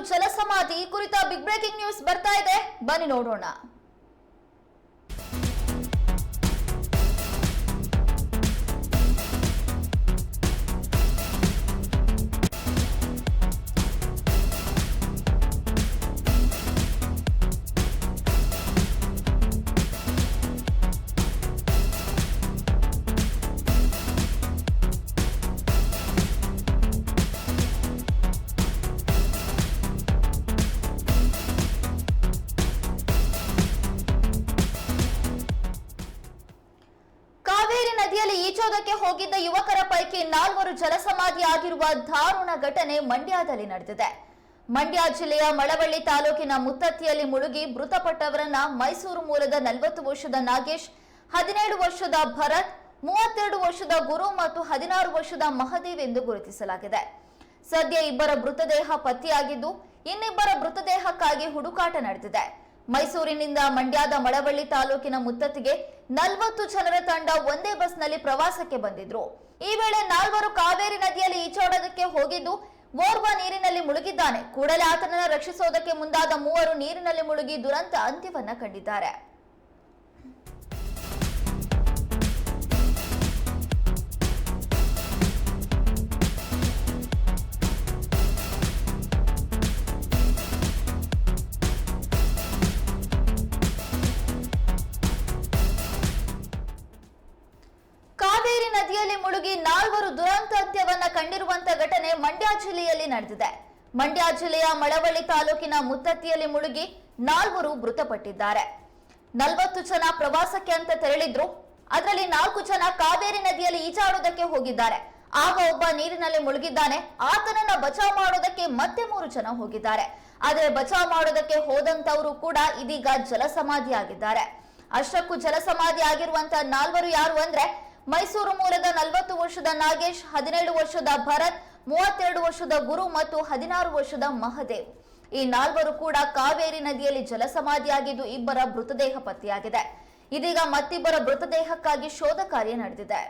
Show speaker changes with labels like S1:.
S1: ಜಲಸಮಾಧಿ ಕುರಿತ big breaking news ಬರ್ತಾ ಇದೆ. ಬನ್ನಿ ನೋಡೋಣ. ನದಿಯಲ್ಲಿ ಈಜೋದಕ್ಕೆ ಹೋಗಿದ್ದ ಯುವಕರ ಪೈಕಿ ನಾಲ್ವರು ಜಲಸಮಾಧಿ ಆಗಿರುವ ದಾರುಣ ಘಟನೆ ಮಂಡ್ಯದಲ್ಲಿ ನಡೆದಿದೆ. ಮಂಡ್ಯ ಜಿಲ್ಲೆಯ ಮಳವಳ್ಳಿ ತಾಲೂಕಿನ ಮುತ್ತತ್ತಿಯಲ್ಲಿ ಮುಳುಗಿ ಮೃತಪಟ್ಟವರನ್ನ ಮೈಸೂರು ಮೂಲದ ನಲವತ್ತು ವರ್ಷದ ನಾಗೇಶ್, ಹದಿನೇಳು ವರ್ಷದ ಭರತ್, ಮೂವತ್ತೆರಡು ವರ್ಷದ ಗುರು ಮತ್ತು ಹದಿನಾರು ವರ್ಷದ ಮಹದೇವ್ ಎಂದು ಗುರುತಿಸಲಾಗಿದೆ. ಸದ್ಯ ಇಬ್ಬರ ಮೃತದೇಹ ಪತ್ತೆಯಾಗಿದ್ದು, ಇನ್ನಿಬ್ಬರ ಮೃತದೇಹಕ್ಕಾಗಿ ಹುಡುಕಾಟ ನಡೆದಿದೆ. ಮೈಸೂರಿನಿಂದ ಮಂಡ್ಯದ ಮಳವಳ್ಳಿ ತಾಲೂಕಿನ ಮುತ್ತತ್ತಿಗೆ ನಲವತ್ತು ಜನರ ತಂಡ ಒಂದೇ ಬಸ್ನಲ್ಲಿ ಪ್ರವಾಸಕ್ಕೆ ಬಂದಿದ್ರು. ಈ ವೇಳೆ ನಾಲ್ವರು ಕಾವೇರಿ ನದಿಯಲ್ಲಿ ಈಚಾಡೋದಕ್ಕೆ ಹೋಗಿದ್ದು, ಓರ್ವ ನೀರಿನಲ್ಲಿ ಮುಳುಗಿದ್ದಾನೆ. ಕೂಡಲೇ ಆತನನ್ನು ರಕ್ಷಿಸೋದಕ್ಕೆ ಮುಂದಾದ ಮೂವರು ನೀರಿನಲ್ಲಿ ಮುಳುಗಿ ದುರಂತ ಅಂತ್ಯವನ್ನ ಕಂಡಿದ್ದಾರೆ. ಕಾವೇರಿ ನದಿಯಲ್ಲಿ ಮುಳುಗಿ ನಾಲ್ವರು ದುರಂತ ಅಂತ್ಯವನ್ನ ಕಂಡಿರುವಂತ ಘಟನೆ ಮಂಡ್ಯ ಜಿಲ್ಲೆಯಲ್ಲಿ ನಡೆದಿದೆ. ಮಂಡ್ಯ ಜಿಲ್ಲೆಯ ಮಳವಳ್ಳಿ ತಾಲೂಕಿನ ಮುತ್ತತ್ತಿಯಲ್ಲಿ ಮುಳುಗಿ ನಾಲ್ವರು ಮೃತಪಟ್ಟಿದ್ದಾರೆ. ನಲವತ್ತು ಜನ ಪ್ರವಾಸಕ್ಕೆ ಅಂತ ತೆರಳಿದ್ರು. ಅದರಲ್ಲಿ ನಾಲ್ಕು ಜನ ಕಾವೇರಿ ನದಿಯಲ್ಲಿ ಈಜಾಡೋದಕ್ಕೆ ಹೋಗಿದ್ದಾರೆ. ಆಗ ಒಬ್ಬ ನೀರಿನಲ್ಲಿ ಮುಳುಗಿದ್ದಾನೆ. ಆತನನ್ನ ಬಚಾವ್ ಮಾಡೋದಕ್ಕೆ ಮತ್ತೆ ಮೂರು ಜನ ಹೋಗಿದ್ದಾರೆ. ಆದರೆ ಬಚಾವ್ ಮಾಡೋದಕ್ಕೆ ಹೋದಂತವರು ಕೂಡ ಇದೀಗ ಜಲಸಮಾಧಿ ಆಗಿದ್ದಾರೆ ಅಷ್ಟಕ್ಕೂ ಜಲಸಮಾಧಿ ಆಗಿರುವಂತಹ ನಾಲ್ವರು ಯಾರು ಅಂದ್ರೆ ಮೈಸೂರು ಮೂಲದ ನಲವತ್ತು ವರ್ಷದ ನಾಗೇಶ್, ಹದಿನೇಳು ವರ್ಷದ ಭರತ್, ಮೂವತ್ತೆರಡು ವರ್ಷದ ಗುರು ಮತ್ತು ಹದಿನಾರು ವರ್ಷದ ಮಹದೇವ್. ಈ ನಾಲ್ವರು ಕೂಡ ಕಾವೇರಿ ನದಿಯಲ್ಲಿ ಜಲಸಮಾಧಿಯಾಗಿದ್ದು ಇಬ್ಬರ ಮೃತದೇಹ ಪತ್ತೆಯಾಗಿದೆ. ಇದೀಗ ಮತ್ತಿಬ್ಬರ ಮೃತದೇಹಕ್ಕಾಗಿ ಶೋಧ ಕಾರ್ಯ ನಡೆದಿದೆ.